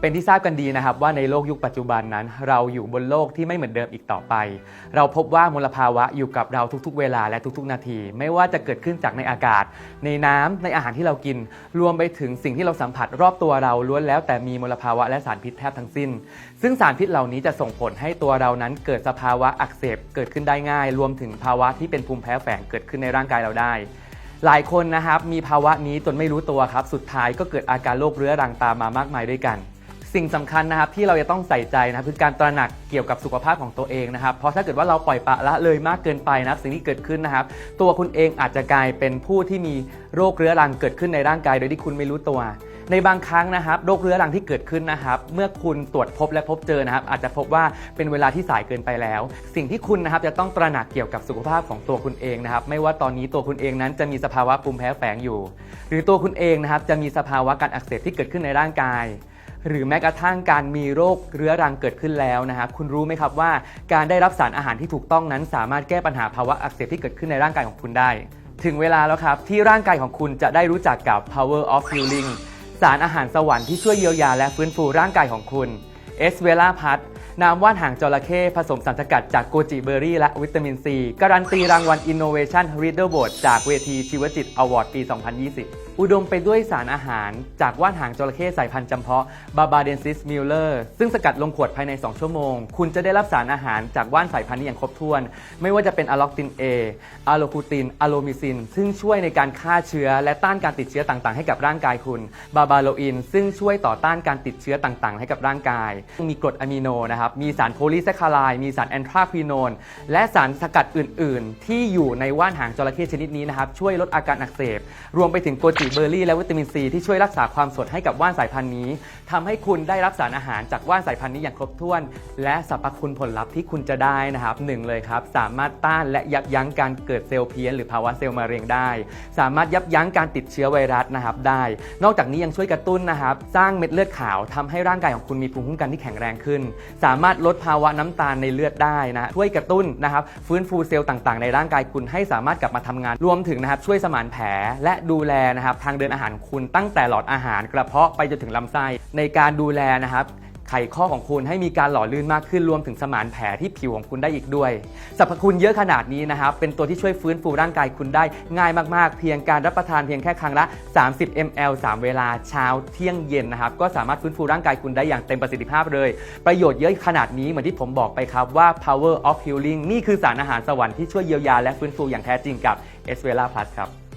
เป็นที่ทราบกันดีนะครับว่าในโลกยุคปัจจุบันนั้น เราอยู่บนโลกที่ไม่เหมือนเดิมอีกต่อไป เราพบว่ามลภาวะอยู่กับเราทุกๆ เวลาและทุกๆ นาที ไม่ว่าจะเกิดขึ้นจากในอากาศ ในน้ำในอาหารที่เรากิน รวมไปถึงสิ่งที่เราสัมผัสรอบตัวเราล้วนแล้วแต่มีมลภาวะและสารพิษแทบทั้งสิ้น ซึ่งสารพิษเหล่านี้จะส่งผลให้ตัวเรานั้นเกิดสภาวะอักเสบเกิดขึ้นได้ง่าย รวมถึงภาวะที่เป็นภูมิแพ้แฝงเกิดขึ้นในร่างกายเราได้หลายคนนะครับมีภาวะนี้จนไม่รู้ตัวครับ สุดท้ายก็เกิดอาการโรคเรื้อรังตามมามากมายด้วยกัน สิ่งสำคัญนะครับที่เราจะต้องใส่ใจนะครับคือการตระหนักเกี่ยวกับสุขภาพของตัวเองนะครับเพราะถ้าเกิดว่าเราปล่อยปละละเลยมากเกินไปนะครับสิ่งที่เกิดขึ้นนะครับ ตัวคุณเองอาจจะกลายเป็นผู้ที่มีโรคเรื้อรังเกิดขึ้นในร่างกาย โดยที่คุณไม่รู้ตัว ในบางครั้งนะครับโรคเรื้อรังที่เกิดขึ้นนะครับ เมื่อคุณตรวจพบและพบเจอนะครับ อาจจะพบว่าเป็นเวลาที่สายเกินไปแล้ว สิ่งที่คุณนะครับจะต้องตระหนักเกี่ยวกับสุขภาพของตัวคุณเองนะครับ ไม่ว่าตอนนี้ตัวคุณเองนั้นจะมีสภาวะภูมิแพ้แฝงอยู่ หรือตัวคุณเองนะครับจะมีสภาวะการอักเสบที่เกิดขึ้นในร่างกาย หรือแม้กระทั่งการมีโรคเรื้อรังเกิดขึ้นแล้วนะครับคุณรู้ไหมครับว่าการได้รับสารอาหารที่ถูกต้องนั้น สามารถแก้ปัญหาภาวะอักเสบที่เกิดขึ้นในร่างกายของคุณได้ ถึงเวลาแล้วครับ ที่ร่างกายของคุณจะได้รู้จักกับ power of healing สารอาหารสวรรค์ที่ช่วยเยียวยาและฟื้นฟูร่างกายของคุณเอสเวล่าพัทน้ำว่านหางจระเข้ผสมสารสกัดจากโกจิเบอร์รี่และวิตามินซี การันตีรางวัล Innovation Reader Board จากเวทีชีวจิตอวอร์ดปี 2020 อุดมไปด้วยสารอาหาร จากว่านหางจระเข้สายพันธุ์จำเพาะบาบาเดนซิสมิลเลอร์ซึ่งสกัดลงขวดภายใน 2 ชั่วโมง คุณจะได้รับสารอาหารจากว่านสายพันธุ์นี้อย่างครบถ้วน ไม่ว่าจะเป็นอะล็อกติน A อะโลคูตินอะโลมิซิน ซึ่งช่วยในการฆ่าเชื้อ และต้านการติดเชื้อต่างๆ ให้กับร่างกายคุณบาบาโลอิน ซึ่งช่วยต่อต้านการติดเชื้อต่างๆ ให้กับร่างกาย มีกรดอะมิโนนะครับมีสารโพลีแซคคาไลด์มีสารแอนทราควิโนนและสารสกัดอื่น ๆ ที่อยู่ในว่านหางจระเข้ชนิดนี้นะครับช่วยลดอาการอักเสบ รวมไปถึงโกจิเบอร์รี่และวิตามินซีที่ช่วยรักษาความสดให้กับว่านสายพันธุ์นี้ทำให้คุณได้รับสารอาหารจากว่านสายพันธุ์นี้อย่างครบถ้วน และสรรพคุณผลลัพธ์ที่คุณจะได้นะครับหนึ่งเลยครับ สามารถต้านและยับยั้งการเกิดเซลล์เพี้ยน หรือภาวะเซลล์มะเร็งได้ สามารถยับยั้งการติดเชื้อไวรัสนะครับได้ นอกจากนี้ยังช่วยกระตุ้นนะครับ สร้างเม็ดเลือดขาวทำให้ร่างกายของคุณมีภูมิคุ้มกันที่แข็งแรงขึ้น สามารถลดภาวะน้ำตาลในเลือดได้นะช่วยกระตุ้นนะครับฟื้นฟูเซลล์ต่างๆ ในร่างกายคุณให้สามารถกลับมาทำงานรวมถึงนะครับช่วยสมานแผลและดูแลนะครับทางเดินอาหารของคุณตั้งแต่หลอดอาหารกระเพาะไปจนถึงลำไส้ในการดูแลนะครับไขข้อของคุณให้มีการหล่อลื่นมากขึ้นรวมถึงสมานแผลที่ผิวของคุณได้อีกด้วยสรรพคุณเยอะขนาดนี้นะครับ เป็นตัวที่ช่วยฟื้นฟูร่างกายคุณได้ง่ายมากๆ เพียงการรับประทานเพียงแค่ครั้งละ 30 ml 3 เวลาเช้าเที่ยงเย็นนะครับ ก็สามารถฟื้นฟูร่างกายคุณได้อย่างเต็มประสิทธิภาพเลย ประโยชน์เยอะขนาดนี้เหมือนที่ผมบอกไปครับว่า power of healing นี่คือสารอาหารสวรรค์ที่ช่วยเยียวยาและฟื้นฟูอย่างแท้จริงกับ e s v e l a Plus ครับ